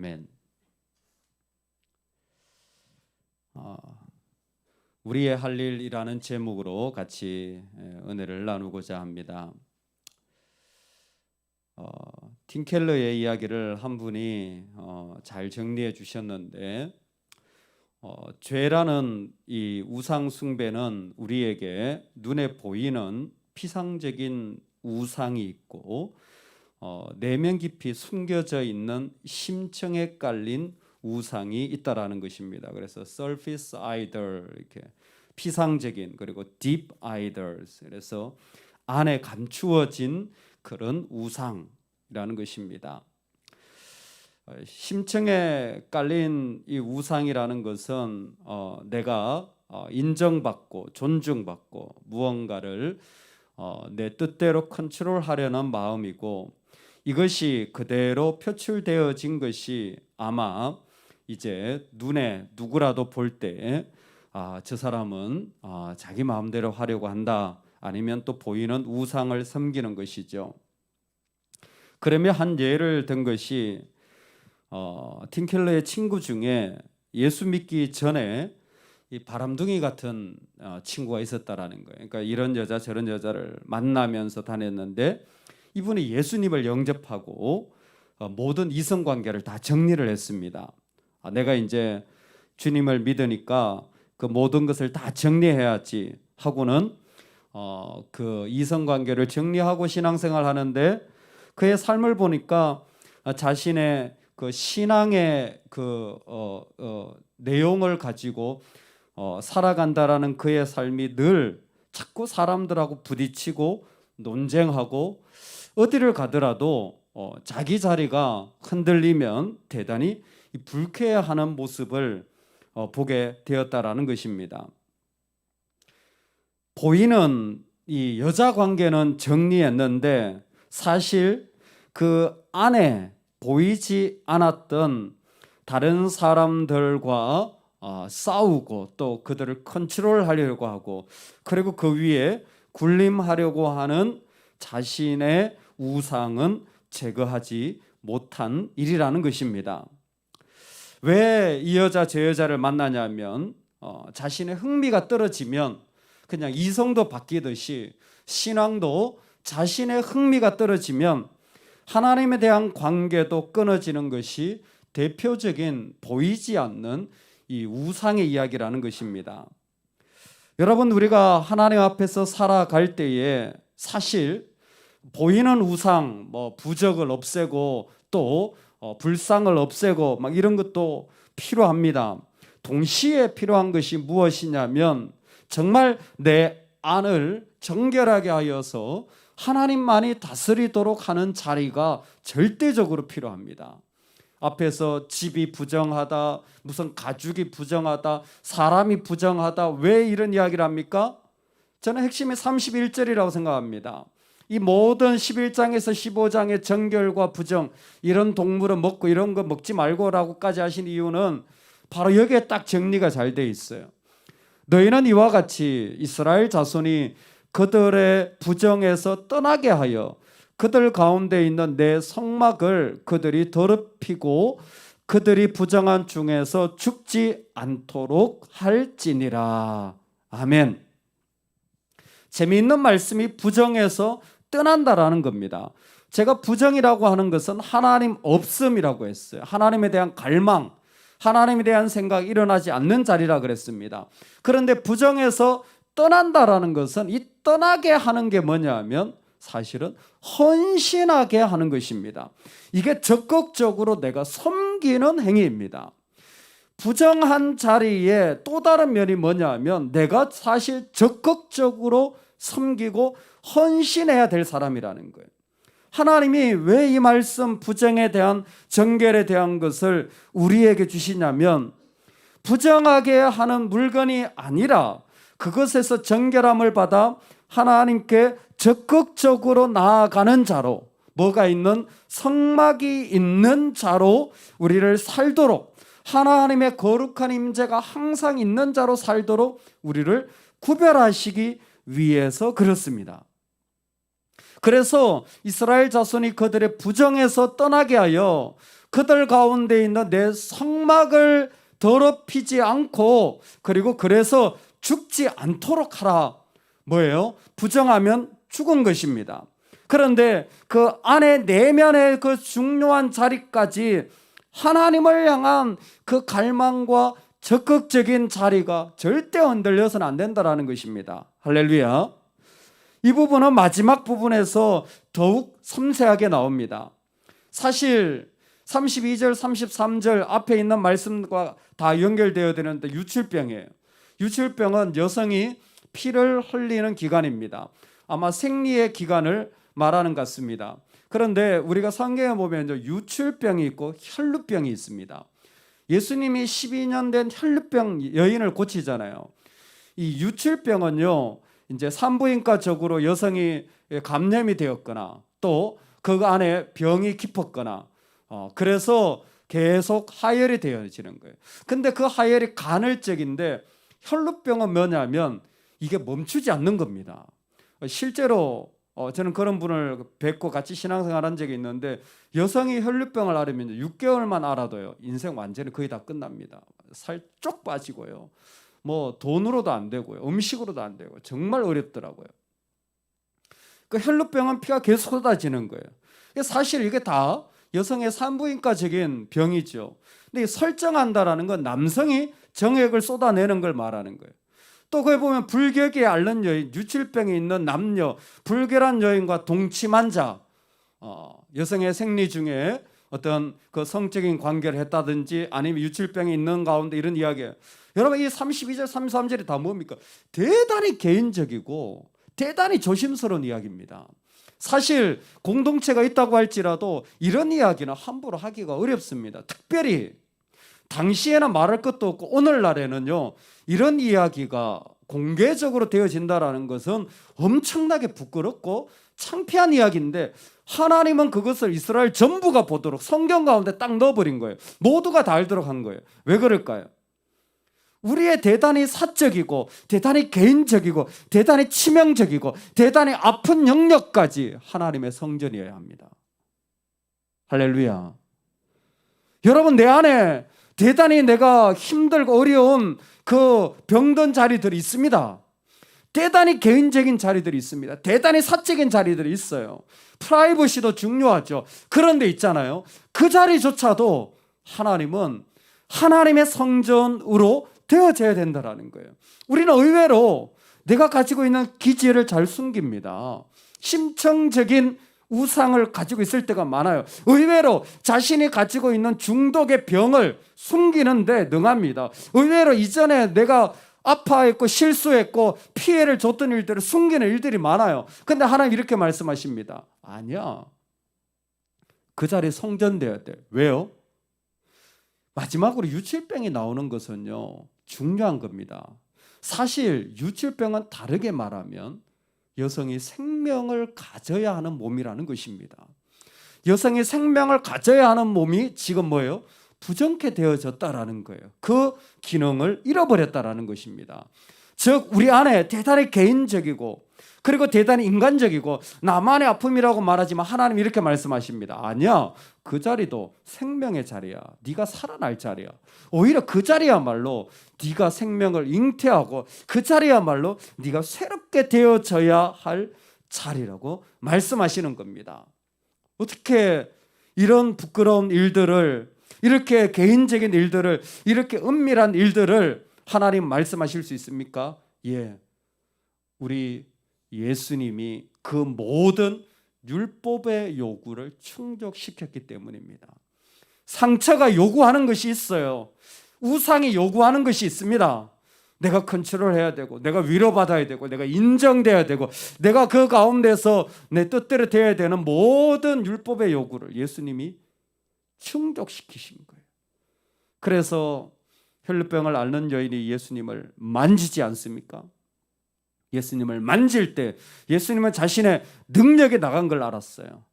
아멘. 어, 우리의 할 일이라는 제목으로 같이 에, 은혜를 나누고자 합니다. 어, 틴켈러의 이야기를 한 분이 어, 잘 정리해 주셨는데 어, 죄라는 이 우상 숭배는 우리에게 눈에 보이는 피상적인 우상이 있고 어, 내면 깊이 숨겨져 있는 심청에 깔린 우상이 있다라는 것입니다. 그래서 surface idol 이렇게 피상적인 그리고 deep idols 그래서 안에 감추어진 그런 우상이라는 것입니다. 어, 심청에 깔린 이 우상이라는 것은 어, 내가 어, 인정받고 존중받고 무언가를 어, 내 뜻대로 컨트롤하려는 마음이고 이것이 그대로 표출되어진 것이 아마 이제 눈에 누구라도 볼 때 아, 저 사람은 아, 자기 마음대로 하려고 한다. 아니면 또 보이는 우상을 섬기는 것이죠. 그러면 한 예를 든 것이 어, 틴켈러의 친구 중에 예수 믿기 전에 이 바람둥이 같은 어, 친구가 있었다라는 거예요. 그러니까 이런 여자 저런 여자를 만나면서 다녔는데 이분이 예수님을 영접하고 어, 모든 이성 관계를 다 정리를 했습니다. 아, 내가 이제 주님을 믿으니까 그 모든 것을 다 정리해야지 하고는 어, 그 이성 관계를 정리하고 신앙생활 하는데 그의 삶을 보니까 아, 자신의 그 신앙의 그 어, 어, 내용을 가지고 어, 살아간다라는 그의 삶이 늘 자꾸 사람들하고 부딪히고 논쟁하고 어디를 가더라도 어, 자기 자리가 흔들리면 대단히 이 불쾌해하는 모습을 어, 보게 되었다라는 것입니다. 보이는 이 여자 관계는 정리했는데 사실 그 안에 보이지 않았던 다른 사람들과 어, 싸우고 또 그들을 컨트롤하려고 하고 그리고 그 위에 군림하려고 하는 자신의 우상은 제거하지 못한 일이라는 것입니다. 왜 이 여자 저 여자를 만나냐면 어, 자신의 흥미가 떨어지면 그냥 이성도 바뀌듯이 신앙도 자신의 흥미가 떨어지면 하나님에 대한 관계도 끊어지는 것이 대표적인 보이지 않는 이 우상의 이야기라는 것입니다. 여러분 우리가 하나님 앞에서 살아갈 때에 사실 보이는 우상, 뭐 부적을 없애고 또 어, 불상을 없애고 막 이런 것도 필요합니다. 동시에 필요한 것이 무엇이냐면 정말 내 안을 정결하게 하여서 하나님만이 다스리도록 하는 자리가 절대적으로 필요합니다. 앞에서 집이 부정하다, 무슨 가죽이 부정하다, 사람이 부정하다, 왜 이런 이야기를 합니까? 저는 핵심이 31절이라고 생각합니다. 이 모든 11장에서 15장의 정결과 부정, 이런 동물은 먹고 이런 거 먹지 말고라고까지 하신 이유는 바로 여기에 딱 정리가 잘 돼 있어요. 너희는 이와 같이 이스라엘 자손이 그들의 부정에서 떠나게 하여 그들 가운데 있는 내 성막을 그들이 더럽히고 그들이 부정한 중에서 죽지 않도록 할지니라. 아멘. 재미있는 말씀이 부정에서 떠난다라는 겁니다. 제가 부정이라고 하는 것은 하나님 없음이라고 했어요. 하나님에 대한 갈망, 하나님에 대한 생각이 일어나지 않는 자리라 그랬습니다. 그런데 부정에서 떠난다라는 것은 이 떠나게 하는 게 뭐냐면 사실은 헌신하게 하는 것입니다. 이게 적극적으로 내가 섬기는 행위입니다. 부정한 자리에 또 다른 면이 뭐냐면 내가 사실 적극적으로 섬기고 헌신해야 될 사람이라는 거예요. 하나님이 왜 이 말씀 부정에 대한 정결에 대한 것을 우리에게 주시냐면 부정하게 하는 물건이 아니라 그것에서 정결함을 받아 하나님께 적극적으로 나아가는 자로 뭐가 있는 성막이 있는 자로 우리를 살도록 하나님의 거룩한 임재가 항상 있는 자로 살도록 우리를 구별하시기 위해서 그렇습니다. 그래서 이스라엘 자손이 그들의 부정에서 떠나게 하여 그들 가운데 있는 내 성막을 더럽히지 않고 그리고 그래서 죽지 않도록 하라. 뭐예요? 부정하면 죽은 것입니다. 그런데 그 안에 내면의 그 중요한 자리까지 하나님을 향한 그 갈망과 적극적인 자리가 절대 흔들려서는 안 된다라는 것입니다. 할렐루야. 이 부분은 마지막 부분에서 더욱 섬세하게 나옵니다. 사실 32절, 33절 앞에 있는 말씀과 다 연결되어야 되는데 유출병이에요. 유출병은 여성이 피를 흘리는 기간입니다. 아마 생리의 기간을 말하는 것 같습니다. 그런데 우리가 성경에 보면 유출병이 있고 혈루병이 있습니다. 예수님이 12년 된 혈루병 여인을 고치잖아요. 이 유출병은요, 이제 산부인과적으로 여성이 감염이 되었거나 또 그 안에 병이 깊었거나 어, 그래서 계속 하혈이 되어지는 거예요. 근데 그 하혈이 간헐적인데 혈루병은 뭐냐면 이게 멈추지 않는 겁니다. 실제로 어, 저는 그런 분을 뵙고 같이 신앙생활한 적이 있는데 여성이 혈류병을 앓으면 6개월만 알아도요 인생 완전히 거의 다 끝납니다. 살 쪽 빠지고요, 뭐 돈으로도 안 되고요, 음식으로도 안 되고 정말 어렵더라고요. 그 혈류병은 피가 계속 쏟아지는 거예요. 사실 이게 다 여성의 산부인과적인 병이죠. 근데 설정한다라는 건 남성이 정액을 쏟아내는 걸 말하는 거예요. 또 거기 보면 불격에 앓는 여인, 유출병이 있는 남녀, 불결한 여인과 동침한 자, 어, 여성의 생리 중에 어떤 그 성적인 관계를 했다든지 아니면 유출병이 있는 가운데 이런 이야기. 여러분 이 32절, 33절이 다 뭡니까? 대단히 개인적이고 대단히 조심스러운 이야기입니다. 사실 공동체가 있다고 할지라도 이런 이야기는 함부로 하기가 어렵습니다. 특별히 당시에는 말할 것도 없고 오늘날에는요 이런 이야기가 공개적으로 되어진다라는 것은 엄청나게 부끄럽고 창피한 이야기인데 하나님은 그것을 이스라엘 전부가 보도록 성경 가운데 딱 넣어버린 거예요. 모두가 다 알도록 한 거예요. 왜 그럴까요? 우리의 대단히 사적이고 대단히 개인적이고 대단히 치명적이고 대단히 아픈 영역까지 하나님의 성전이어야 합니다. 할렐루야. 여러분 내 안에 대단히 내가 힘들고 어려운 그 병든 자리들이 있습니다. 대단히 개인적인 자리들이 있습니다. 대단히 사적인 자리들이 있어요. 프라이버시도 중요하죠. 그런데 있잖아요. 그 자리조차도 하나님은 하나님의 성전으로 되어져야 된다라는 거예요. 우리는 의외로 내가 가지고 있는 기지를 잘 숨깁니다. 심청적인 우상을 가지고 있을 때가 많아요. 의외로 자신이 가지고 있는 중독의 병을 숨기는데 능합니다. 의외로 이전에 내가 아파했고 실수했고 피해를 줬던 일들을 숨기는 일들이 많아요. 근데 하나님 이렇게 말씀하십니다. 아니야. 그 자리에 성전돼야 돼. 왜요? 마지막으로 유칠병이 나오는 것은요. 중요한 겁니다. 사실 유칠병은 다르게 말하면 여성이 생명을 가져야 하는 몸이라는 것입니다. 여성이 생명을 가져야 하는 몸이 지금 뭐예요? 부정케 되어졌다라는 거예요. 그 기능을 잃어버렸다라는 것입니다. 즉 우리 안에 대단히 개인적이고 그리고 대단히 인간적이고 나만의 아픔이라고 말하지만 하나님 이렇게 말씀하십니다. 아니야. 그 자리도 생명의 자리야. 네가 살아날 자리야. 오히려 그 자리야말로 네가 생명을 잉태하고 그 자리야말로 네가 새롭게 되어져야 할 자리라고 말씀하시는 겁니다. 어떻게 이런 부끄러운 일들을 이렇게 개인적인 일들을 이렇게 은밀한 일들을 하나님 말씀하실 수 있습니까? 예. 우리 예수님이 그 모든 율법의 요구를 충족시켰기 때문입니다. 상처가 요구하는 것이 있어요. 우상이 요구하는 것이 있습니다. 내가 컨트롤 해야 되고, 내가 위로받아야 되고, 내가 인정돼야 되고, 내가 그 가운데서 내 뜻대로 되어야 되는 모든 율법의 요구를 예수님이 충족시키신 거예요. 그래서 혈루병을 앓는 여인이 예수님을 만지지 않습니까? 예수님을 만질 때 예수님은 자신의 능력이 나간 걸 알았어요.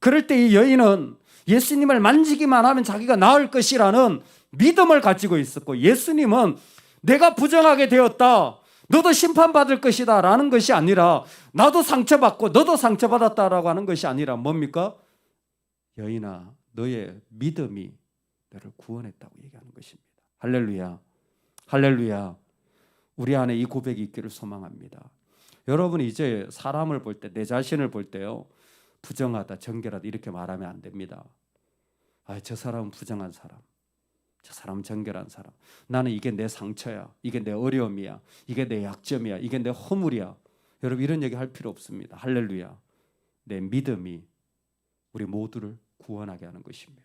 그럴 때 이 여인은 예수님을 만지기만 하면 자기가 나을 것이라는 믿음을 가지고 있었고 예수님은 내가 부정하게 되었다. 너도 심판받을 것이다. 라는 것이 아니라 나도 상처받고 너도 상처받았다라고 하는 것이 아니라 뭡니까? 여인아, 너의 믿음이 너를 구원했다고 얘기하는 것입니다. 할렐루야. 할렐루야. 우리 안에 이 고백이 있기를 소망합니다. 여러분 이제 사람을 볼 때 내 자신을 볼 때요. 부정하다, 정결하다 이렇게 말하면 안 됩니다. 아, 저 사람은 부정한 사람. 저 사람은 정결한 사람. 나는 이게 내 상처야. 이게 내 어려움이야. 이게 내 약점이야. 이게 내 허물이야. 여러분 이런 얘기 할 필요 없습니다. 할렐루야. 내 믿음이 우리 모두를 구원하게 하는 것입니다.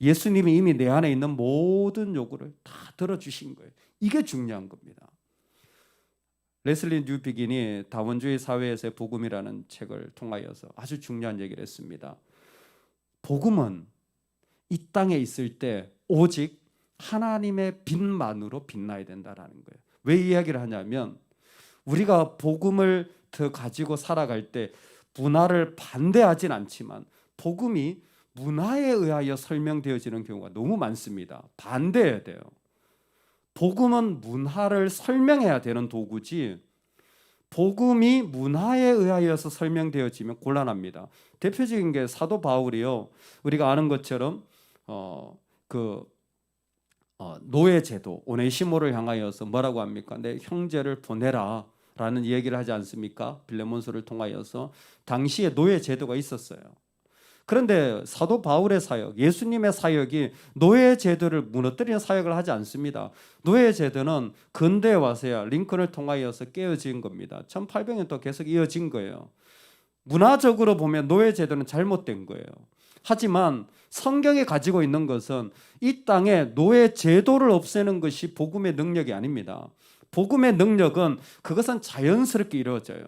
예수님이 이미 내 안에 있는 모든 요구를 다 들어주신 거예요. 이게 중요한 겁니다. 레슬리 뉴비긴이 다원주의 사회에서의 복음이라는 책을 통하여서 아주 중요한 얘기를 했습니다. 복음은 이 땅에 있을 때 오직 하나님의 빛만으로 빛나야 된다라는 거예요. 왜 이야기를 하냐면 우리가 복음을 더 가지고 살아갈 때 문화를 반대하진 않지만 복음이 문화에 의하여 설명되어지는 경우가 너무 많습니다. 반대해야 돼요. 복음은 문화를 설명해야 되는 도구지 복음이 문화에 의하여서 설명되어지면 곤란합니다. 대표적인 게 사도 바울이요. 우리가 아는 것처럼 어 그 어, 노예 제도 오네시모를 향하여서 뭐라고 합니까? 내 형제를 보내라. 라는 얘기를 하지 않습니까? 빌레몬서를 통하여서 당시에 노예 제도가 있었어요. 그런데 사도 바울의 사역, 예수님의 사역이 노예 제도를 무너뜨리는 사역을 하지 않습니다. 노예 제도는 근대에 와서야 링컨을 통하여서 깨어진 겁니다. 1800년 또 계속 이어진 거예요. 문화적으로 보면 노예 제도는 잘못된 거예요. 하지만 성경이 가지고 있는 것은 이 땅에 노예 제도를 없애는 것이 복음의 능력이 아닙니다. 복음의 능력은 그것은 자연스럽게 이루어져요.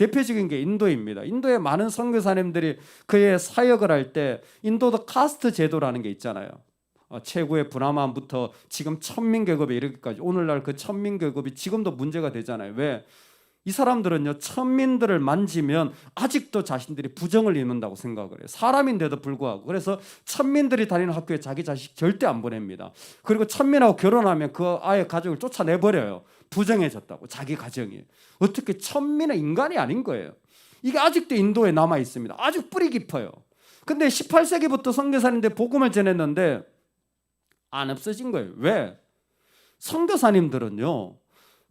대표적인 게 인도입니다. 인도의 많은 선교사님들이 그의 사역을 할 때 인도도 카스트 제도라는 게 있잖아요. 어, 최고의 브라만부터 지금 천민 계급에 이르기까지 오늘날 그 천민 계급이 지금도 문제가 되잖아요. 왜? 이 사람들은요 천민들을 만지면 아직도 자신들이 부정을 입는다고 생각을 해요. 사람인데도 불구하고 그래서 천민들이 다니는 학교에 자기 자식 절대 안 보냅니다. 그리고 천민하고 결혼하면 그 아이의 가족을 쫓아내 버려요. 부정해졌다고 자기 가정이 어떻게 천민은 인간이 아닌 거예요. 이게 아직도 인도에 남아 있습니다. 아주 뿌리 깊어요. 근데 18세기부터 선교사님들 복음을 전했는데 안 없어진 거예요. 왜? 선교사님들은요.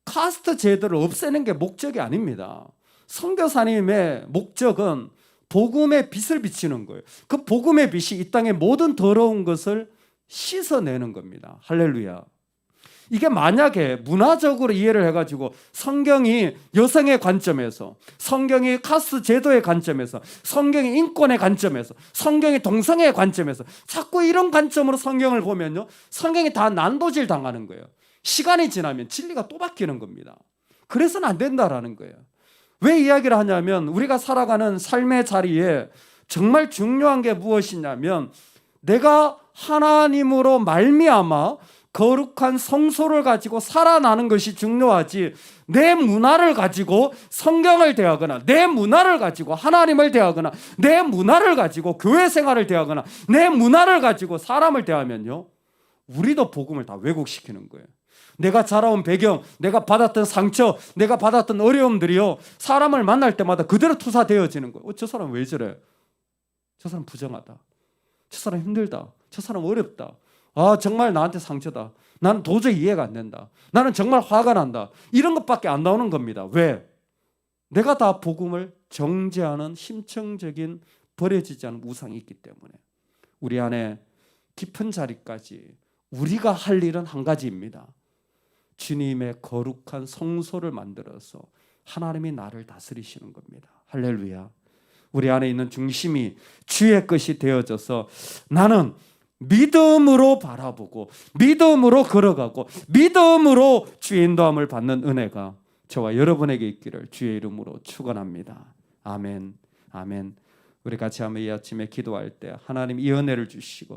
카스트 제도를 없애는 게 목적이 아닙니다. 선교사님의 목적은 복음의 빛을 비치는 거예요. 그 복음의 빛이 이 땅의 모든 더러운 것을 씻어내는 겁니다. 할렐루야. 이게 만약에 문화적으로 이해를 해가지고 성경이 여성의 관점에서, 성경이 카스 제도의 관점에서, 성경이 인권의 관점에서, 성경이 동성의 관점에서 자꾸 이런 관점으로 성경을 보면요, 성경이 다 난도질 당하는 거예요. 시간이 지나면 진리가 또 바뀌는 겁니다. 그래서는 안 된다라는 거예요. 왜 이야기를 하냐면 우리가 살아가는 삶의 자리에 정말 중요한 게 무엇이냐면 내가 하나님으로 말미암아 거룩한 성소를 가지고 살아나는 것이 중요하지 내 문화를 가지고 성경을 대하거나 내 문화를 가지고 하나님을 대하거나 내 문화를 가지고 교회 생활을 대하거나 내 문화를 가지고 사람을 대하면요 우리도 복음을 다 왜곡시키는 거예요. 내가 자라온 배경, 내가 받았던 상처, 내가 받았던 어려움들이요. 사람을 만날 때마다 그대로 투사되어지는 거예요. 어, 저 사람 왜 저래? 저 사람 부정하다. 저 사람 힘들다. 저 사람 어렵다. 아, 정말 나한테 상처다. 나는 도저히 이해가 안 된다. 나는 정말 화가 난다. 이런 것밖에 안 나오는 겁니다. 왜? 내가 다 복음을 정죄하는 심층적인 버려지지 않은 우상이 있기 때문에 우리 안에 깊은 자리까지 우리가 할 일은 한 가지입니다. 주님의 거룩한 성소를 만들어서 하나님이 나를 다스리시는 겁니다. 할렐루야. 우리 안에 있는 중심이 주의 것이 되어져서 나는 믿음으로 바라보고 믿음으로 걸어가고 믿음으로 주의 인도함을 받는 은혜가 저와 여러분에게 있기를 주의 이름으로 축원합니다. 아멘. 아멘. 우리 같이 한번 이 아침에 기도할 때 하나님 이 은혜를 주시고